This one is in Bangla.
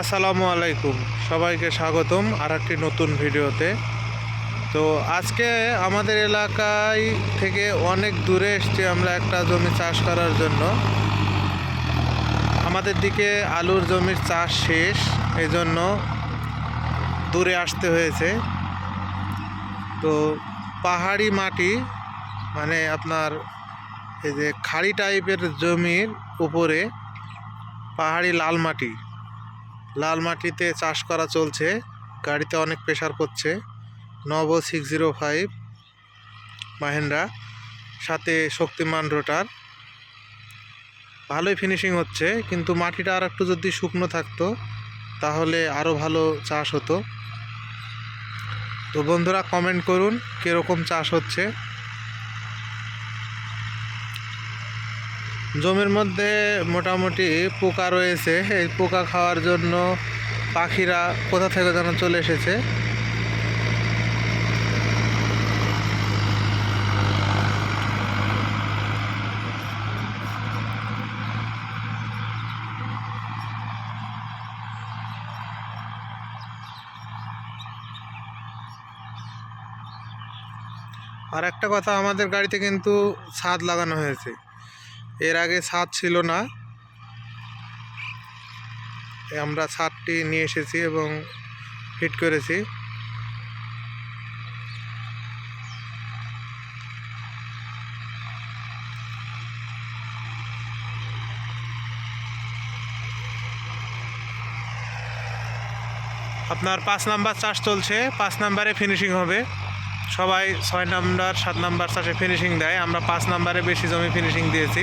আসসালামু আলাইকুম। সবাইকে স্বাগতম আর একটি নতুন ভিডিওতে। তো আজকে আমাদের এলাকায় থেকে অনেক দূরে এসছি আমরা একটা জমি চাষ করার জন্য। আমাদের দিকে আলুর জমির চাষ শেষ এই জন্য দূরে আসতে হয়েছে। তো পাহাড়ি মাটি মানে আপনার এই যে খাড়ি টাইপের জমির উপরে পাহাড়ি লাল মাটি। লাল মাটিতে চাষ করা চলছে। গাড়িতে অনেক প্রেশার পড়ছে। নবো সিক্স জিরো ফাইভ মাহেন্দ্রা, সাথে শক্তিমান রোটার। ভালোই ফিনিশিং হচ্ছে, কিন্তু মাটিটা আর একটু যদি শুকনো থাকতো, তাহলে আরও ভালো চাষ হতো। তো বন্ধুরা কমেন্ট করুন, কীরকম চাষ হচ্ছে। জমির মধ্যে মোটামুটি পোকা রয়েছে। এই পোকা খাওয়ার জন্য পাখিরা কোথা থেকে যেন চলে এসেছে? আর একটা কথা, আমাদের গাড়িতে কিন্তু ছাদ লাগানো হয়েছে। এর আগে ছাদ ছিল না। আমরা ছাদটি নিয়ে এসেছি এবং ফিট করেছি। আপনার পাঁচ নাম্বার চাষ চলছে, পাঁচ নাম্বারে ফিনিশিং হবে। সবাই ছয় নাম্বার, সাত নাম্বার চাষে ফিনিশিং দেয়। আমরা পাঁচ নাম্বারে বেশি জমি ফিনিশিং দিয়েছি।